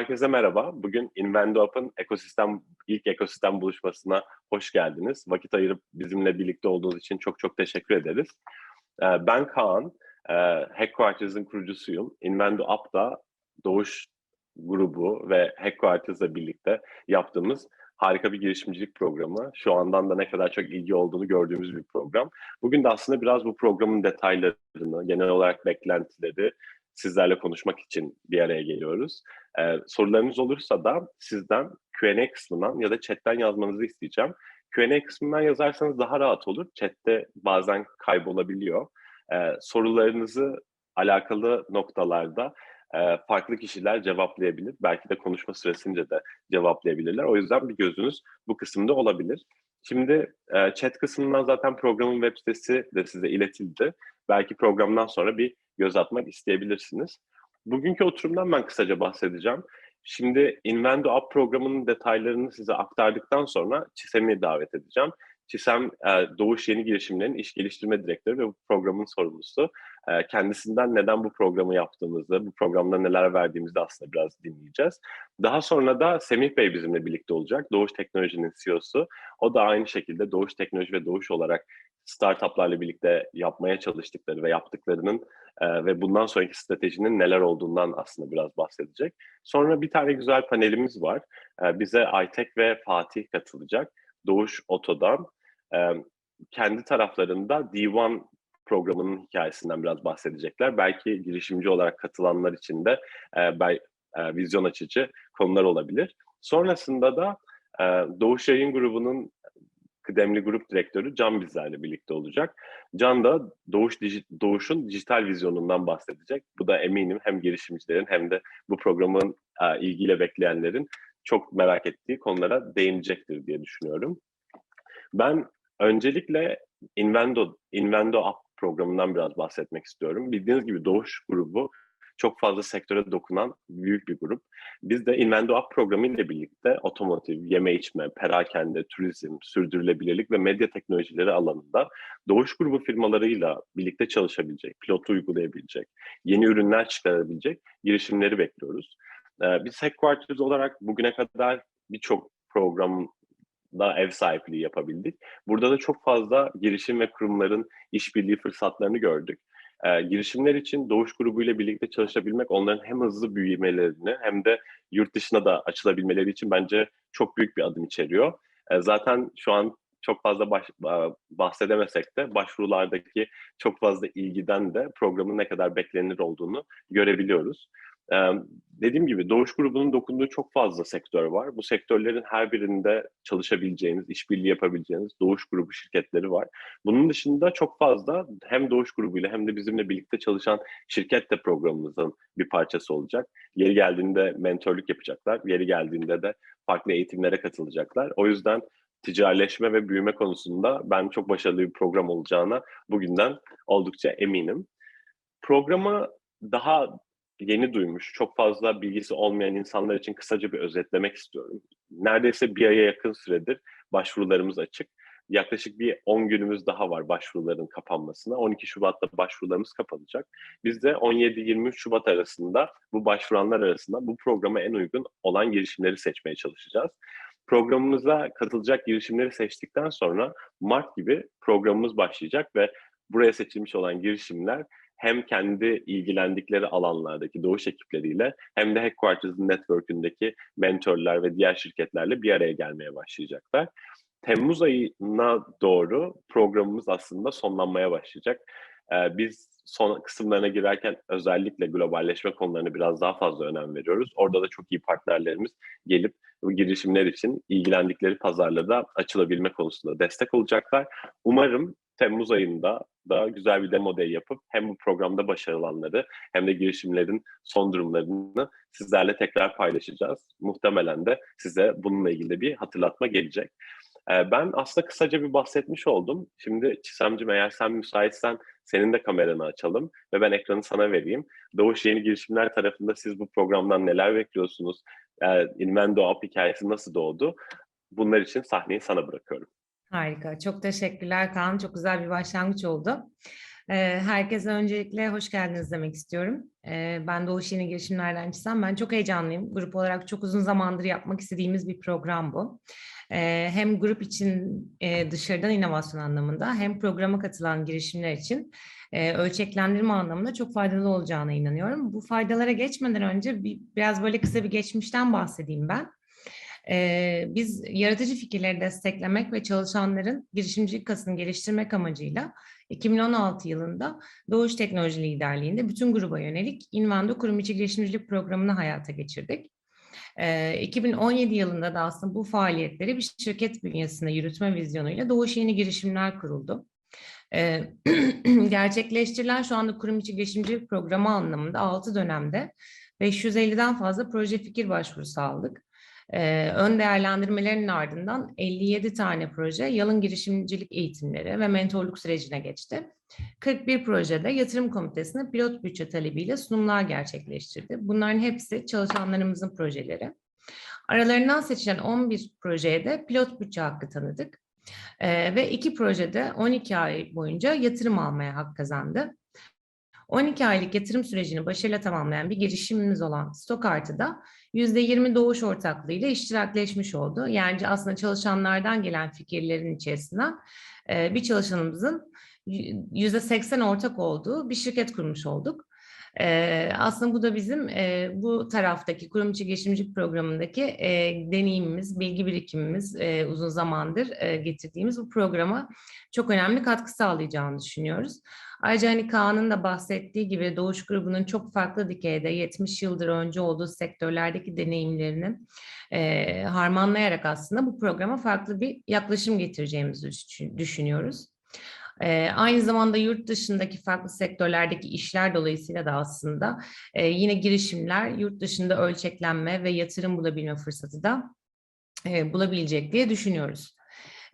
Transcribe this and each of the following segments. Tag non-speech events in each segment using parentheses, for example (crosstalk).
Herkese merhaba. Bugün Invendo ekosistem ilk ekosistem buluşmasına hoş geldiniz. Vakit ayırıp bizimle birlikte olduğunuz için çok çok teşekkür ederiz. Ee, ben Kaan, e, Headquarters'ın kurucusuyum. Invendo Up'da Doğuş grubu ve Headquarters'la birlikte yaptığımız harika bir girişimcilik programı. Şu andan da ne kadar çok ilgi olduğunu gördüğümüz bir program. Bugün de aslında biraz bu programın detaylarını, genel olarak beklentileri, sizlerle konuşmak için bir araya geliyoruz. Ee, sorularınız olursa da sizden Q&A kısmından ya da chatten yazmanızı isteyeceğim. Q&A kısmından yazarsanız daha rahat olur. Chatte bazen kaybolabiliyor. Ee, sorularınızı alakalı noktalarda e, farklı kişiler cevaplayabilir. Belki de konuşma süresince de cevaplayabilirler. O yüzden bir gözünüz bu kısımda olabilir. Şimdi e, chat kısmından zaten programın web sitesi de size iletildi. Belki programdan sonra bir göz atmak isteyebilirsiniz. Bugünkü oturumdan ben kısaca bahsedeceğim. Şimdi Invendo App programının detaylarını size aktardıktan sonra Çisem'i davet edeceğim. Çisem e, Doğuş Yeni Girişimlerin İş Geliştirme Direktörü ve bu programın sorumlusu. E, kendisinden neden bu programı yaptığımızı, bu programda neler verdiğimizi aslında biraz dinleyeceğiz. Daha sonra da Semih Bey bizimle birlikte olacak. Doğuş Teknoloji'nin CEO'su. O da aynı şekilde Doğuş Teknoloji ve Doğuş olarak startuplarla birlikte yapmaya çalıştıkları ve yaptıklarının e, ve bundan sonraki stratejinin neler olduğundan aslında biraz bahsedecek. Sonra bir tane güzel panelimiz var. E, bize Aytek ve Fatih katılacak. Doğuş Oto'dan e, kendi taraflarında D1 programının hikayesinden biraz bahsedecekler. Belki girişimci olarak katılanlar için de e, ben, e, vizyon açıcı konular olabilir. Sonrasında da e, Doğuş Yayın Grubu'nun kıdemli grup direktörü Can bizlerle birlikte olacak. Can da Doğuş Doğuş'un dijital vizyonundan bahsedecek. Bu da eminim hem girişimcilerin hem de bu programın e, ilgiyle bekleyenlerin çok merak ettiği konulara değinecektir diye düşünüyorum. Ben öncelikle Invendo, Invendo App programından biraz bahsetmek istiyorum. Bildiğiniz gibi Doğuş grubu çok fazla sektöre dokunan büyük bir grup. Biz de Invendo Up programı ile birlikte otomotiv, yeme içme, perakende, turizm, sürdürülebilirlik ve medya teknolojileri alanında Doğuş grubu firmalarıyla birlikte çalışabilecek, pilotu uygulayabilecek, yeni ürünler çıkarabilecek girişimleri bekliyoruz. Ee, biz Headquarters olarak bugüne kadar birçok program da ev sahipliği yapabildik. Burada da çok fazla girişim ve kurumların işbirliği fırsatlarını gördük e, girişimler için Doğuş Grubu ile birlikte çalışabilmek onların hem hızlı büyümelerini hem de yurt dışına da açılabilmeleri için bence çok büyük bir adım içeriyor. E, zaten şu an çok fazla baş, bahsedemesek de başvurulardaki çok fazla ilgiden de programın ne kadar beklenir olduğunu görebiliyoruz. Dediğim gibi Doğuş grubunun dokunduğu çok fazla sektör var. Bu sektörlerin her birinde çalışabileceğiniz, işbirliği yapabileceğiniz Doğuş grubu şirketleri var. Bunun dışında çok fazla hem Doğuş grubuyla hem de bizimle birlikte çalışan şirket de programımızın bir parçası olacak. Yeri geldiğinde mentorluk yapacaklar. Yeri geldiğinde de farklı eğitimlere katılacaklar. O yüzden ticarileşme ve büyüme konusunda ben çok başarılı bir program olacağına bugünden oldukça eminim. Programı daha yeni duymuş, çok fazla bilgisi olmayan insanlar için kısaca bir özetlemek istiyorum. Neredeyse bir aya yakın süredir başvurularımız açık. Yaklaşık bir 10 günümüz daha var başvuruların kapanmasına. 12 Şubat'ta başvurularımız kapanacak. Biz de 17-23 Şubat arasında bu başvuranlar arasında bu programa en uygun olan girişimleri seçmeye çalışacağız. Programımıza katılacak girişimleri seçtikten sonra Mart gibi programımız başlayacak ve buraya seçilmiş olan girişimler hem kendi ilgilendikleri alanlardaki doğuş ekipleriyle hem de Headquarters'ın network'ündeki mentorlar ve diğer şirketlerle bir araya gelmeye başlayacaklar. Temmuz ayına doğru programımız aslında sonlanmaya başlayacak. Ee, biz son kısımlarına girerken özellikle globalleşme konularına biraz daha fazla önem veriyoruz. Orada da çok iyi partnerlerimiz gelip bu girişimler için ilgilendikleri pazarlarda açılabilme konusunda destek olacaklar. Umarım Temmuz ayında da güzel bir demo day yapıp hem bu programda başarılanları hem de girişimlerin son durumlarını sizlerle tekrar paylaşacağız. Muhtemelen de size bununla ilgili bir hatırlatma gelecek. Ee, ben aslında kısaca bir bahsetmiş oldum. Şimdi Çisemcim eğer sen müsaitsen senin de kameranı açalım ve ben ekranı sana vereyim. Doğuş Yeni Girişimler tarafında siz bu programdan neler bekliyorsunuz? Ee, Invendo App hikayesi nasıl doğdu? Bunlar için sahneyi sana bırakıyorum. Harika. Çok teşekkürler Kaan. Çok güzel bir başlangıç oldu. Ee, Herkese öncelikle hoş geldiniz demek istiyorum. Ee, Ben Doğuş Yeni Girişimlerden Çisem. Ben çok heyecanlıyım. Grup olarak çok uzun zamandır yapmak istediğimiz bir program bu. Ee, Hem grup için e, dışarıdan inovasyon anlamında hem programa katılan girişimler için e, ölçeklendirme anlamında çok faydalı olacağına inanıyorum. Bu faydalara geçmeden önce bir, biraz böyle kısa bir geçmişten bahsedeyim ben. Biz yaratıcı fikirleri desteklemek ve çalışanların girişimcilik kasını geliştirmek amacıyla 2016 yılında Doğuş Teknoloji Liderliğinde bütün gruba yönelik Invando Kurum İçi Girişimcilik Programı'nı hayata geçirdik. Ee, 2017 yılında da aslında bu faaliyetleri bir şirket bünyesinde yürütme vizyonuyla Doğuş Yeni Girişimler kuruldu. (clears throat) Gerçekleştirilen şu anda kurum içi girişimcilik programı anlamında 6 dönemde 550'den fazla proje fikir başvurusu aldık. Ee, ön değerlendirmelerinin ardından 57 tane proje yalın girişimcilik eğitimleri ve mentorluk sürecine geçti. 41 projede yatırım komitesine pilot bütçe talebiyle sunumlar gerçekleştirdi. Bunların hepsi çalışanlarımızın projeleri. Aralarından seçilen 11 projeye de pilot bütçe hakkı tanıdık. Ee, ve iki projede 12 ay boyunca yatırım almaya hak kazandı. 12 aylık yatırım sürecini başarıyla tamamlayan bir girişimimiz olan Stokart'ı da %20 doğuş ortaklığıyla iştirakleşmiş oldu. Yani aslında çalışanlardan gelen fikirlerin içerisinden bir çalışanımızın %80 ortak olduğu bir şirket kurmuş olduk. Aslında bu da bizim bu taraftaki kurum içi girişimcilik programındaki deneyimimiz, bilgi birikimimiz uzun zamandır getirdiğimiz bu programa çok önemli katkı sağlayacağını düşünüyoruz. Ayrıca hani Kaan'ın da bahsettiği gibi Doğuş grubunun çok farklı dikeyde 70 yıldır önce olduğu sektörlerdeki deneyimlerini e, harmanlayarak aslında bu programa farklı bir yaklaşım getireceğimizi düşünüyoruz. E, aynı zamanda yurt dışındaki farklı sektörlerdeki işler dolayısıyla da aslında e, yine girişimler yurt dışında ölçeklenme ve yatırım bulabilme fırsatı da e, bulabilecek diye düşünüyoruz.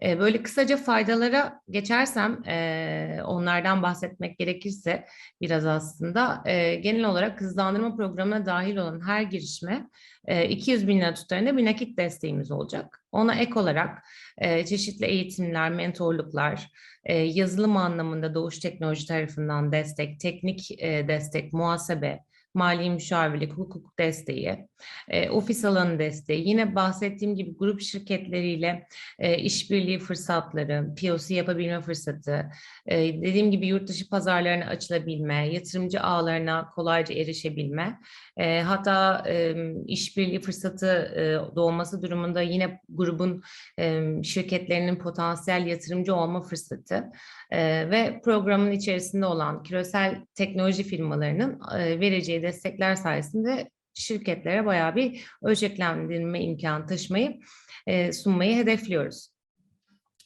E, böyle kısaca faydalara geçersem e, onlardan bahsetmek gerekirse biraz aslında e, genel olarak hızlandırma programına dahil olan her girişime e, 200 bin lira tutarında bir nakit desteğimiz olacak. Ona ek olarak e, çeşitli eğitimler, mentorluklar, e, yazılım anlamında Doğuş Teknoloji tarafından destek, teknik e, destek, muhasebe, mali müşavirlik, hukuk desteği, e, ofis alanı desteği, yine bahsettiğim gibi grup şirketleriyle e, işbirliği fırsatları, POC yapabilme fırsatı, e, dediğim gibi yurt dışı pazarlarına açılabilme, yatırımcı ağlarına kolayca erişebilme, e, hatta e, işbirliği fırsatı e, doğması durumunda yine grubun e, şirketlerinin potansiyel yatırımcı olma fırsatı e, ve programın içerisinde olan küresel teknoloji firmalarının e, vereceği destekler sayesinde şirketlere bayağı bir ölçeklendirme imkanı taşımayı e, sunmayı hedefliyoruz.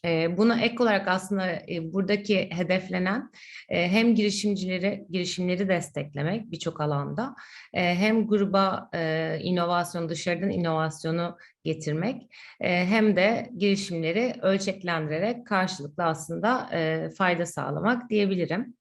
E, buna ek olarak aslında e, buradaki hedeflenen e, hem girişimcileri girişimleri desteklemek birçok alanda hem gruba inovasyon dışarıdan inovasyonu getirmek hem de girişimleri ölçeklendirerek karşılıklı aslında fayda sağlamak diyebilirim.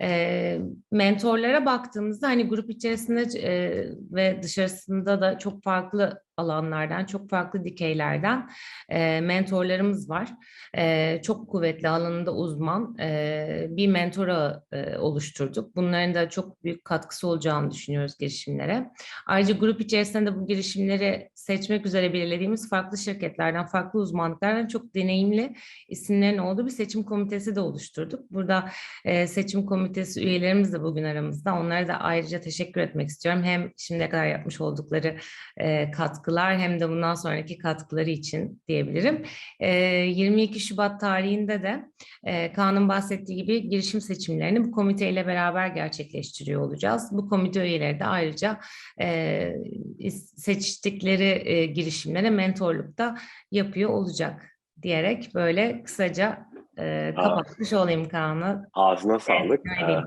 E, mentorlara baktığımızda hani grup içerisinde e, ve dışarısında da çok farklı alanlardan, çok farklı dikeylerden e, mentorlarımız var. E, çok kuvvetli alanında uzman e, bir mentora e, oluşturduk. Bunların da çok büyük katkısı olacağını düşünüyoruz girişimlere. Ayrıca grup içerisinde de bu girişimleri seçmek üzere belirlediğimiz farklı şirketlerden, farklı uzmanlıklardan çok deneyimli isimlerin olduğu bir seçim komitesi de oluşturduk. Burada e, seçim komitesi üyelerimiz de bugün aramızda. Onlara da ayrıca teşekkür etmek istiyorum. Hem şimdiye kadar yapmış oldukları e, katkı katkılar hem de bundan sonraki katkıları için diyebilirim. E, 22 Şubat tarihinde de e, Kaan'ın bahsettiği gibi girişim seçimlerini bu komiteyle beraber gerçekleştiriyor olacağız. Bu komite üyeleri de ayrıca e, seçtikleri e, girişimlere mentorlukta yapıyor olacak diyerek böyle kısaca e, kapatmış olayım Kaan'ı. Ağzına sağlık. Evet,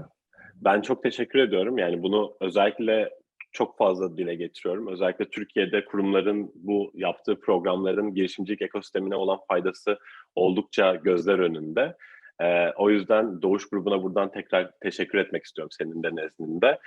ben çok teşekkür ediyorum. Yani bunu özellikle çok fazla dile getiriyorum. Özellikle Türkiye'de kurumların bu yaptığı programların girişimcilik ekosistemine olan faydası oldukça gözler önünde. Ee, o yüzden Doğuş grubuna buradan tekrar teşekkür etmek istiyorum senin de nezdinde.